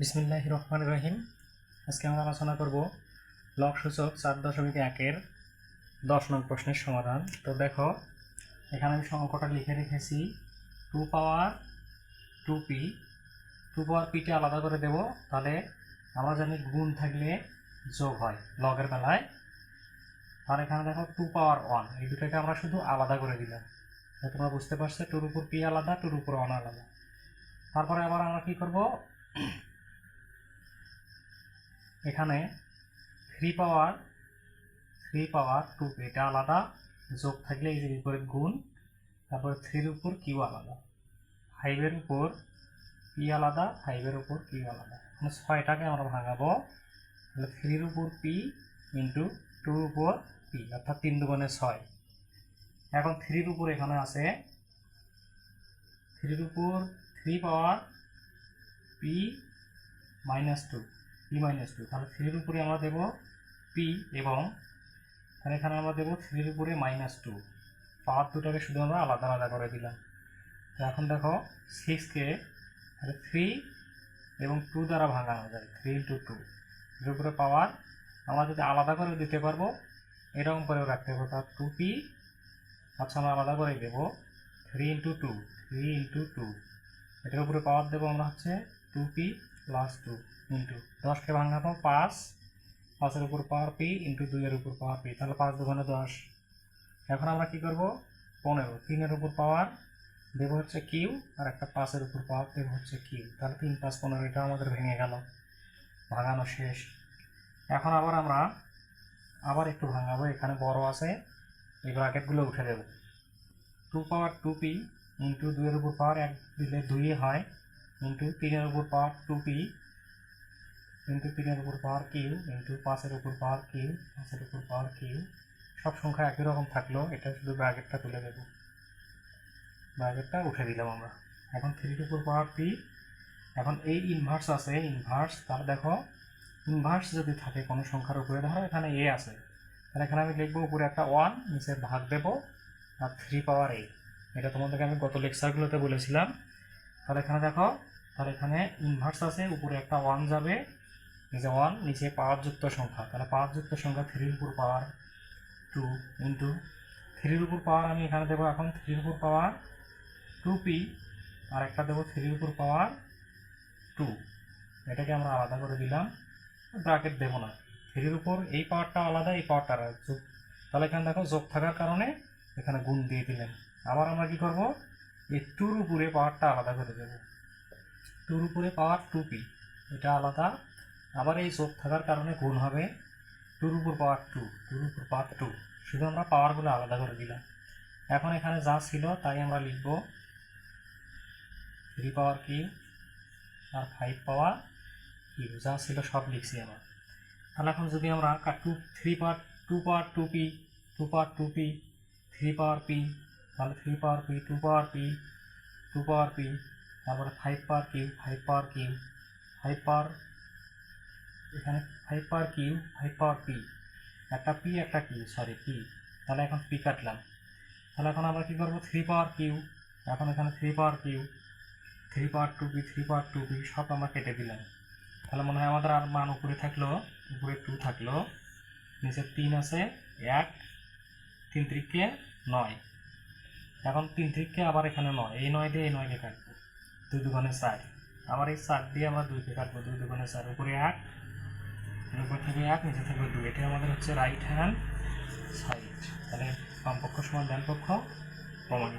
বিসমিল্লাহ রহমান রহিম আজকে আমরা আলোচনা করব লক সূচক চার দশমিক একের দশ নং প্রশ্নের সমাধান। তো দেখো, এখানে আমি অঙ্কটা লিখে রেখেছি। Two power two P. Two power পিটা আলাদা করে দেব, তাহলে আমরা জানি গুণ থাকলে যোগ হয় লগের বেলায়। আর এখানে দেখো টু পাওয়ার ওয়ান, এই দুটাকে আমরা শুধু আলাদা করে দিলাম। তোমরা বুঝতে পারছ, টুর উপর পি আলাদা, টুর উপর ওয়ান আলাদা। তারপরে আবার আমরা কী করব? এখানে three power three power two এটা আলাদা, যোগ থাকলে এই যে বিপরীত গুণ, তারপরে থ্রির উপর কিউ আলাদা। ফাইভের উপর পি আলাদা ফাইভের উপর কিউ আলাদা। মানে ছয়টাকে আমরা ভাঙাবো। তাহলে থ্রির উপর পি ইন্টু টুর উপর পি অর্থাৎ তিন দুগুণে ছয়। এখন থ্রির উপর এখানে আছে থ্রির উপর three power P minus two P minus two তাহলে থ্রির উপরে আমরা দেবো পি এবং তাহলে এখানে আমরা দেবো থ্রির উপরে মাইনাস টু পাওয়ার দুটাকে শুধু আমরা আলাদা আলাদা করে দিলাম। তো এখন দেখো সিক্সকে তাহলে থ্রি এবং টু দ্বারা ভাঙানো যায়। থ্রি ইন্টু টু এর উপরে পাওয়ার আমরা যদি আলাদা করে দিতে পারব, এরকম করেও রাখতে পারব। তার টু পি আচ্ছা আমরা আলাদা করে দেবো three into two three into two এটার উপরে পাওয়ার দেবো আমরা হচ্ছে two P plus two into দশকে ভাঙাবো, পাঁচ। পাঁচের উপর পাওয়ার পি ইন্টু দুইয়ের উপর পাওয়ার পি। তাহলে পাঁচ দুগুণে দশ। এখন আমরা কি করব? পনেরো। তিনের উপর পাওয়ার দেবো হচ্ছে কিউ, আর একটা পাঁচের উপর পাওয়ার দেবো হচ্ছে কিউ। তাহলে তিন, পাঁচ, পনেরো এটা আমাদের ভেঙে গেল। ভাঙানো শেষ। এখন আবার আমরা আবার একটু ভাঙাবো, এখানে বড় আছে। এই ব্র্যাকেটগুলো উঠে দেবো। Two power two P into দুইয়ের উপর পাওয়ার এক দিলে দুই হয়। ইন্টু তিনের উপর পাওয়ার টু পি ইন্টু তিনের উপর পাওয়ার কিউ ইন্টু পাঁচের উপর পাওয়ার কিউ পাঁচের উপর পাওয়ার কিউ সব সংখ্যা একই রকম থাকল, এটা শুধু ব্র্যাকেটটা তুলে দেবো। ব্র্যাকেটটা উঠে দিলাম আমরা। এখন থ্রির উপর পাওয়ার পি এখন এই ইনভার্স আছে ইনভার্স তার দেখো ইনভার্স যদি থাকে কোনো সংখ্যার উপরে, ধরো এখানে এ আছে, তাহলে এখানে আমি লিখব উপরে একটা ওয়ান নিচে ভাগ দেবো, আর থ্রি পাওয়ার এ এটা তোমাদেরকে আমি গত লেকচারগুলোতে বলেছিলাম। তাহলে এখানে দেখো, তাহলে এখানে ইনভার্স আছে, উপরে একটা ওয়ান যাবে নিচে ওয়ান নিচে পাওয়ারযুক্ত সংখ্যা তাহলে পাওয়ারযুক্ত সংখ্যা থ্রির উপর পাওয়ার টু ইন্টু থ্রির উপর পাওয়ার আমি এখানে দেবো এখন থ্রির উপর পাওয়ার টু পি আর একটা দেবো থ্রির উপর পাওয়ার টু এটাকে আমরা আলাদা করে দিলাম ব্র্যাকেট দেবো না থ্রির উপর এই পাওয়ারটা আলাদা এই পাওয়ারটা যোগ তাহলে এখানে দেখো যোগ থাকার কারণে এখানে গুণ দিয়ে দিলেন আবার আমরা কি করব এই টুর উপরে পাওয়ারটা আলাদা করে দেব টুর উপরে পাওয়ার টু পি এটা আলাদা আবার এই যোগ থাকার কারণে গুণ হবে টুর উপর পাওয়ার টু টুর উপর পাওয়ার টু শুধু আমরা পাওয়ারগুলো আলাদা করে দিলাম। এখন এখানে যা ছিল তাই আমরা লিখব থ্রি পাওয়ার কিউ আর ফাইভ পাওয়ার কিউ যা ছিল সব লিখছি আমরা। তাহলে এখন যদি আমরা two three power two power two P two power two P three power P তাহলে three power P two power P two power P তারপরে five power Q five power Q five power এখানে power Q power P একটা P একটা Q sorry P তাহলে এখন P কাটলাম। তাহলে এখন আমরা কী করব? থ্রি পাওয়ার কিউ এখন এখানে three power Q three power two P three power two P সব আমরা কেটে দিলাম। তাহলে মনে হয় আমাদের আর মান উপরে থাকল, উপরে টু থাকল। নিচে তিন আছে, এক, তিন ত্রিককে নয়। এখন তিন ত্রিককে আবার এখানে নয়। এই নয় দিয়ে এই নয়কে কাটবো। দুই দুগুণে চার। আবার এই চার দিয়ে আমরা দুইকে কাটবো, দুই দুগুণে চার। উপরে এক উপর থেকে এক, নিচে থেকে দুই। এটা আমাদের হচ্ছে রাইট হ্যান্ড সাইড তাহলে বামপক্ষ সমান ডান পক্ষ